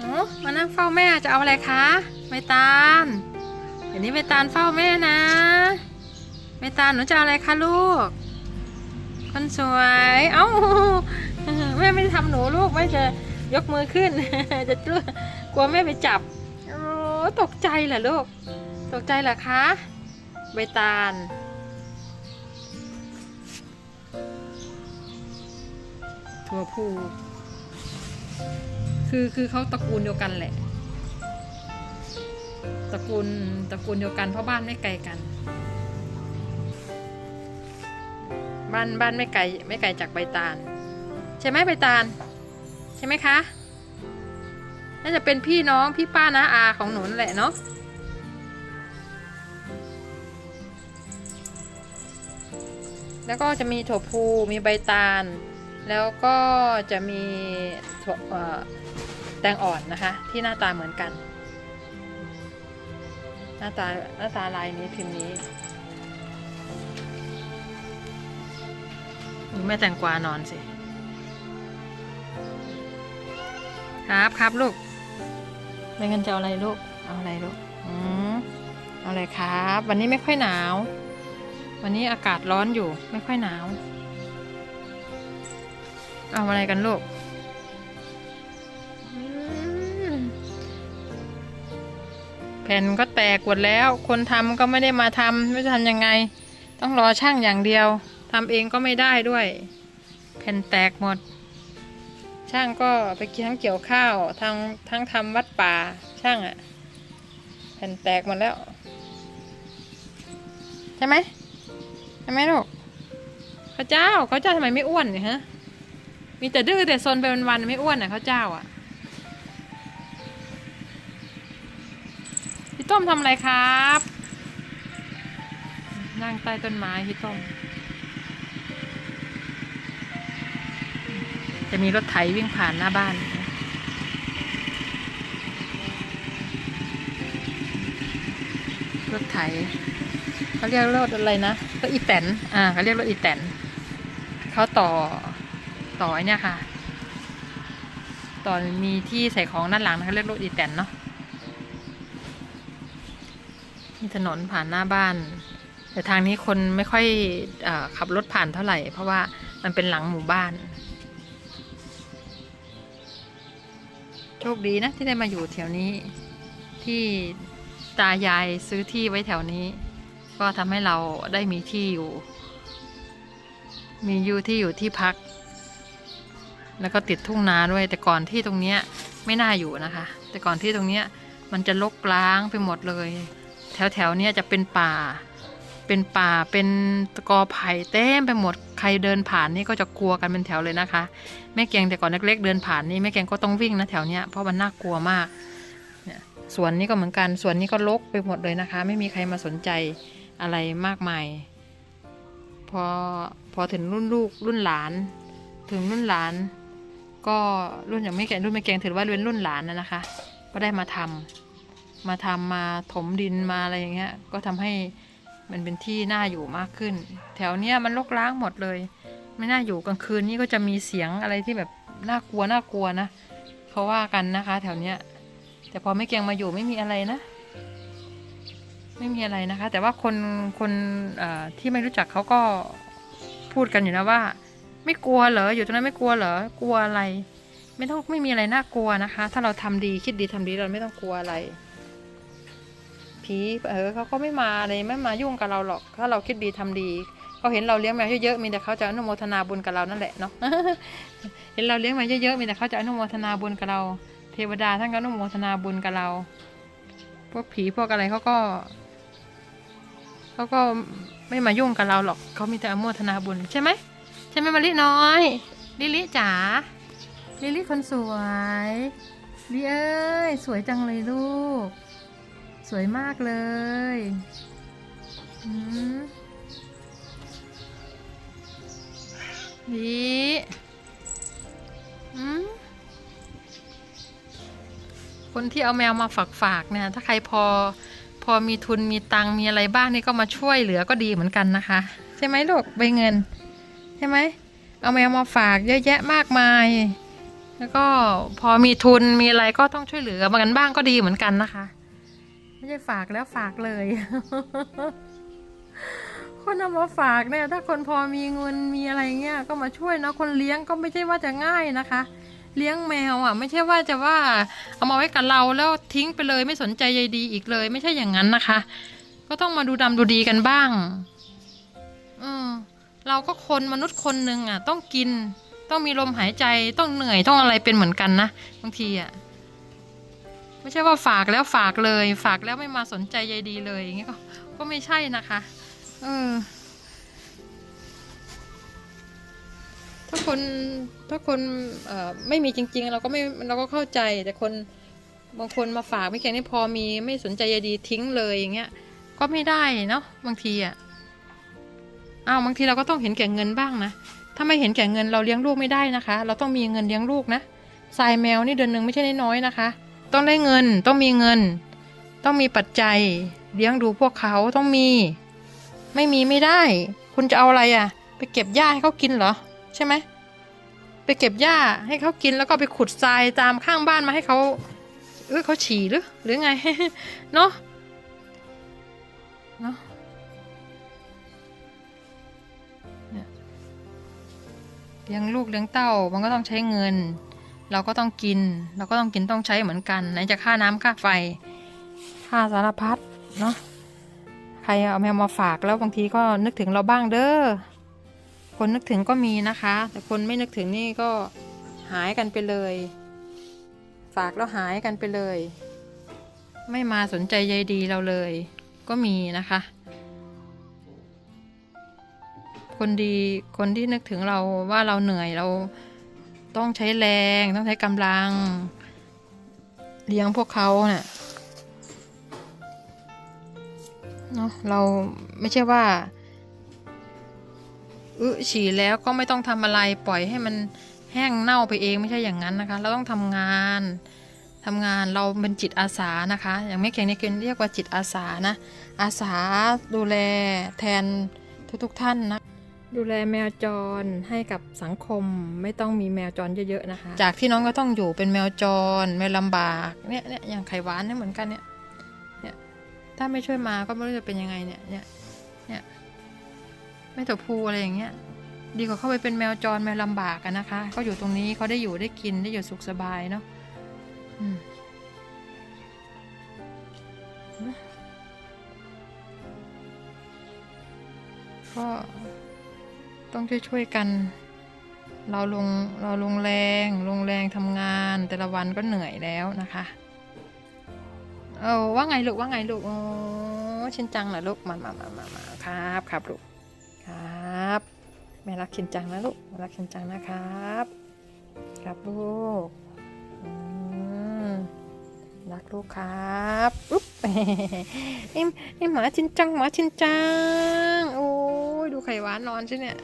โอ้มานั่งเฝ้าแม่จะเอาอะไรคะใบตาลเดี๋ยวนี้ใบตาลเฝ้าแม่นะใบตาลหนูจะเอาอะไรคะลูก คนสวย เอ้าแม่ไม่ได้ทำหนูลูกแม่จะยกมือขึ้น จะกลัวกลัวแม่ไปจับโอ้ตกใจเหรอลูก ตกใจเหรอคะใบตาลถั่วพู คือคือเขาตระกูลเดียวกันแหละ ตระกูลตระกูลเดียวกันเพราะบ้านไม่ไกลกัน บ้านบ้านไม่ไกลไม่ไกลจากใบตาล ใช่ไหมใบตาล ใช่ไหมคะน่าจะเป็นพี่น้องพี่ป้านาอาของหนูนั่นแหละเนาะแล้วก็จะมีถั่วพูมีใบตาล แล้วก็จะมีถั่วเอ่อ แตงอ่อนนะคะ ที่หน้าตาเหมือนกัน หน้าตาหน้าตาลายนี้พิมพ์นี้ดูแม่แตงกวานอนสิ ครับครับลูกไม่งั้นจะเอาอะไรลูก เอาอะไรลูก อืมเอาอะไรครับ วันนี้ไม่ค่อยหนาว วันนี้อากาศร้อนอยู่ไม่ค่อยหนาว เอาอะไรกันลูก แผ่นก็แตกหมดแล้ว คนทำก็ไม่ได้มาทำไม่จะทำยังไง ต้องรอช่างอย่างเดียวทำเองก็ไม่ได้ด้วย แผ่นแตกหมด ช่างก็ไปกินทั้งเกี่ยวข้าวทั้งทั้งทำวัดป่าช่างอะแผ่นแตกหมดแล้ว ใช่ไหมใช่ไหมลูกข้าเจ้าข้าเจ้าทำไมไม่อ้วนเนี่ยฮะมีแต่ดื้อแต่ซนไปวันๆไม่อ้วนอะข้าวเจ้าอะ ต้มทำอะไรครับ นั่งใต้ต้นไม้พี่ต้ม จะมีรถไถวิ่งผ่านหน้าบ้านรถไถเขาเรียกรถอะไรนะรถอีแตนอ่าเขาเรียกรถอีแตนเขาต่อต่อเนี่ยค่ะ ต่อมีที่ใส่ของด้านหลังนะคะเรียกรถอีแตนเนาะ มีถนนผ่านหน้าบ้าน แต่ทางนี้คนไม่ค่อยออขับรถผ่านเท่าไหร่ เพราะว่ามันเป็นหลังหมู่บ้าน โชคดีนะที่ได้มาอยู่แถวนี้ ที่ตายายซื้อที่ไว้แถวนี้ ก็ทำให้เราได้มีที่อยู่ มีอยู่ที่อยู่ที่พัก แล้วก็ติดทุ่งนาด้วย แต่ก่อนที่ตรงเนี้ยไม่น่าอยู่นะคะ แต่ก่อนที่ตรงเนี้ยมันจะลกล้างไปหมดเลย แถวแถวๆเนี้ยจะเป็นป่า เป็นป่าเป็นตะกอไผ่เต็มไปหมดใครเดินผ่านนี่ก็จะกลัวกันเป็นแถวเลยนะคะ แม่เกียงแต่ก่อนเล็กๆเดินผ่านนี่แม่เกียงก็ต้องวิ่งนะแถวเนี้ยเพราะมันน่ากลัวมากเนี่ยสวนนี้ก็เหมือนกันสวนนี้ก็รกไปหมดเลยนะคะ ไม่มีใครมาสนใจอะไรมากมาย พอพอถึงรุ่นลูกรุ่นหลาน ถึงรุ่นหลาน ก็รุ่นอย่างไม่แก่รุ่นไม่แกงถือว่าเป็นรุ่นหลานนะนะคะ ก็ได้มาทำ มาทำมาถมดินมาอะไรอย่างเงี้ย ก็ทำให้มันเป็นที่น่าอยู่มากขึ้น แถวเนี้ยมันรกร้างหมดเลย ไม่น่าอยู่กลางคืนนี่ก็จะมีเสียงอะไรที่แบบน่ากลัวน่ากลัวนะเขาว่ากันนะคะ แถวเนี้ย แต่พอไม่เกียงมาอยู่ไม่มีอะไรนะ ไม่มีอะไรนะคะ แต่ว่าคนคนที่ไม่รู้จักเขาก็พูดกันอยู่นะว่า ไม่กลัวเหรออยู่ตรงนั้นไม่กลัวเหรอกลัวอะไร ไม่ต้องไม่มีอะไรน่ากลัวนะคะ ถ้าเราทำดีคิดดีทำดีเราไม่ต้องกลัวอะไร ผีเออเขาก็ไม่มาอะไรไม่มายุ่งกับเราหรอก ถ้าเราคิดดีทำดีเขาเห็นเราเลี้ยงแมวเยอะๆมีแต่เขาจะอนุโมทนาบุญกับเรานั่นแหละเนาะเห็นเราเลี้ยงแมวเยอะๆมีแต่เขาจะอนุโมทนาบุญกับเรา เทวดาท่านก็อนุโมทนาบุญกับเรา พวกผีพวกอะไรเขาก็เขาก็ไม่มายุ่งกับเราหรอกเขามีแต่อนุโมทนาบุญใช่ไหมใช่ไหมมะลิน้อยลิลิจ๋าลิลิคนสวยลิเอ้ยสวยจังเลยลูก สวยมากเลยอืมลิอืมคนที่เอาแมวมาฝากฝากเนี่ย ถ้าใครพอ พอมีทุนมีตังค์มีอะไรบ้างนี่ก็มาช่วยเหลือก็ดีเหมือนกันนะคะ ใช่ไหมลูกใบเงิน ใช่ไหม เอาแมวมาฝากเยอะแยะมากมาย แล้วก็พอมีทุนมีอะไรก็ต้องช่วยเหลือมากันบ้างก็ดีเหมือนกันนะคะ ไม่ใช่ฝากแล้วฝากเลย คนเอามาฝากเนี่ยถ้าคนพอมีเงินมีอะไรเงี้ยก็มาช่วยเนาะคนเลี้ยงก็ไม่ใช่ว่าจะง่ายนะคะ เลี้ยงแมวอะ ไม่ใช่ว่าจะว่า เอามาไว้กับเราแล้วทิ้งไปเลยไม่สนใจใยดีอีกเลย ไม่ใช่อย่างนั้นนะคะ ก็ต้องมาดูดำดูดีกันบ้างอืมเราก็คนมนุษย์คนหนึ่งอะ ต้องกิน ต้องมีลมหายใจต้องเหนื่อยต้องอะไรเป็นเหมือนกันนะบางทีอะ ไม่ใช่ว่าฝากแล้วฝากเลย ฝากแล้วไม่มาสนใจใยดีเลยอย่างเงี้ยก็ก็ไม่ใช่นะคะเออถ้าคนถ้าคนเอ่อไม่มีจริง ๆ เราก็ไม่เราก็เข้าใจ แต่คนบางคนมาฝากไม่แค่นี้พอมีไม่สนใจใยดีทิ้งเลยอย่างเงี้ย ก็ไม่ได้เนาะบางทีอะอ้าวบางทีเราก็ต้องเห็นแก่เงินบ้างนะถ้าไม่เห็นแก่เงินเราเลี้ยงลูกไม่ได้นะคะ เราต้องมีเงินเลี้ยงลูกนะทรายแมวนี่เดือนหนึ่งไม่ใช่น้อยๆนะคะ ต้องได้เงิน ต้องมีเงิน ต้องมีปัจจัย เลี้ยงดูพวกเขาต้องมี ไม่มีไม่ได้ คุณจะเอาอะไรอะ่ะ ไปเก็บหญ้าให้เขากินเหรอ ใช่ไหมไปเก็บหญ้าให้เขากินแล้วก็ไปขุดทรายตามข้างบ้านมาให้เขาเออเขาฉี่หรือ หรือไง เนาะเนาะเลี้ยงลูกเลี้ยงเต้ามันก็ต้องใช้เงิน เราก็ต้องกิน เราก็ต้องกินต้องใช้เหมือนกันไหนจะค่าน้ำค่าไฟ ค่าสารพัดเนาะใครเอาแมวมาฝากแล้วบางทีก็นึกถึงเราบ้างเด้อคนนึกถึงก็มีนะคะ แต่คนไม่นึกถึงนี่ก็หายกันไปเลย ฝากแล้วหายกันไปเลย ไม่มาสนใจใยดีเราเลย ก็มีนะคะ คนดีคนที่นึกถึงเราว่าเราเหนื่อยเรา ต้องใช้แรงต้องใช้กำลัง เลี้ยงพวกเขาเนี่ยเนาะเราไม่ใช่ว่าอึฉี่แล้วก็ไม่ต้องทำอะไรปล่อยให้มันแห้งเน่าไปเองไม่ใช่อย่างนั้นนะคะ เราต้องทำงานทำงานเราเป็นจิตอาสานะคะ อย่างแม่เก่งเนี่ยคือเรียกว่าจิตอาสานะอาสาดูแลแทนทุกๆท่านนะ ดูแลแมวจรให้กับสังคมไม่ต้องมีแมวจรเยอะๆนะคะ จากที่น้องก็ต้องอยู่เป็นแมวจรแมวลำบากเนี่ยเนี่ยอย่างไข่หวานเนี่ยเหมือนกันเนี่ยเนี่ยถ้าไม่ช่วยมาก็ไม่รู้จะเป็นยังไงเนี่ยเนี่ยเนี่ยแม่ตัวพูอะไรอย่างเงี้ยดีกว่าเข้าไปเป็นแมวจรแมวลำบากกันนะคะเขาอยู่ตรงนี้เขาได้อยู่ได้กินได้อยู่สุขสบายเนาะอืมก็ ต้องช่วยๆกัน เราลงเราลงแรงลงแรงทำงานแต่ละวันก็เหนื่อยแล้วนะคะเออว่าไงลูกว่าไงลูกโอ้ชินจังเหรอลูกมามามามามาครับครับลูกครับแม่รักชินจังนะลูกรักชินจังนะครับ ครับลูกรักลูกครับอุ๊บเอ็มเอ็มหมาชินจังหมาชินจังโอ้ยดูไข่หวานนอนใช่เนี่ย